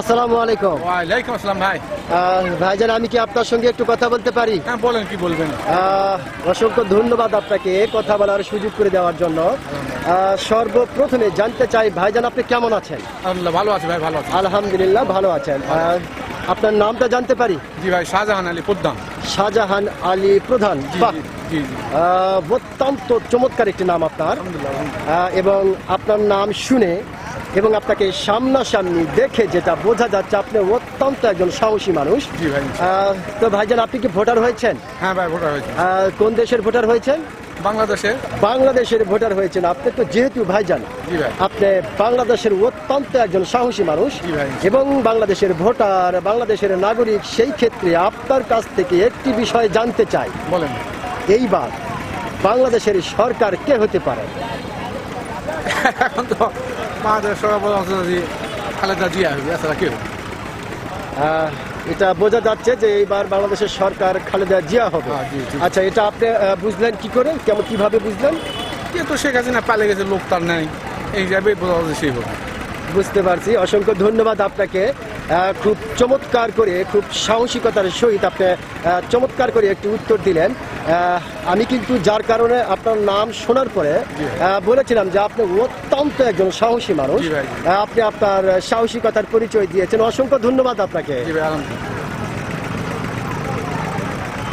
আসসালামু আলাইকুম। ওয়ালাইকুম আসসালাম ভাই। ভাইজান আমি কি আপনার সঙ্গে একটু কথা বলতে পারি? হ্যাঁ বলেন কি বলবেন? অসংখ্য ধন্যবাদ আপনাকে কথা বলার সুযোগ করে দেওয়ার জন্য। সর্বপ্রথমে জানতে চাই ভাইজান আপনি কেমন আছেন? আলহামদুলিল্লাহ ভালো আছে ভাই ভালো আছে। আলহামদুলিল্লাহ ভালো আছেন। আপনার নামটা জানতে পারি? জি ভাই শাহজাহান আলী পোদ্দাম। শাহজাহান আলী প্রধান। বাহ। অত্যন্ত চমৎকার একটি নাম আপনার। এবং আপনার নাম শুনে এবং আপনাকে সামনাসামনি দেখে যেটা বোঝা যাচ্ছে আপনি অত্যন্ত একজন সাহসী মানুষ। তো ভাইজান আপনি কি ভোটার হয়েছেন? হ্যাঁ ভাই ভোটার হয়েছে। কোন দেশের ভোটার হয়েছেন? বাংলাদেশে? বাংলাদেশের ভোটার হয়েছেন আপনি তো যেহেতু ভাইজান আপনি বাংলাদেশের অত্যন্ত একজন সাহসী মানুষ এবং বাংলাদেশের ভোটার বাংলাদেশের নাগরিক সেই ক্ষেত্রে আপনার কাছ থেকে একটি বিষয় জানতে চাই। বলেন। এইবার বাংলাদেশের সরকার কে হতে পারে? এখন তো আমাদের সবাই বলা হচ্ছে যে খালেদা জিয়া হবে এছাড়া কেউ? এটা বোঝা যাচ্ছে যে এইবার বাংলাদেশের সরকার খালেদা জিয়া হবে। হ্যাঁ। আচ্ছা এটা আপনি বুঝলেন কি করে? কেমন কীভাবে বুঝলেন? তো শেখ হাসিনা পালে গেছে লোক তার নাই। এই হিসাবে বোঝা যাচ্ছে সেই বুঝতে পারছি। অসংখ্য ধন্যবাদ আপনাকে। খুব চমৎকার করে খুব সাহসিকতার সহিত আপনি চমৎকার করে একটি উত্তর দিলেন। আহ, আমি কিন্তু যার কারণে আপনার নাম শোনার পরে। বলেছিলাম যে আপনি অত্যন্ত একজন সাহসী মানুষ। আপনি আপনার সাহসিকতার পরিচয় দিয়েছেন। অসংখ্য ধন্যবাদ আপনাকে।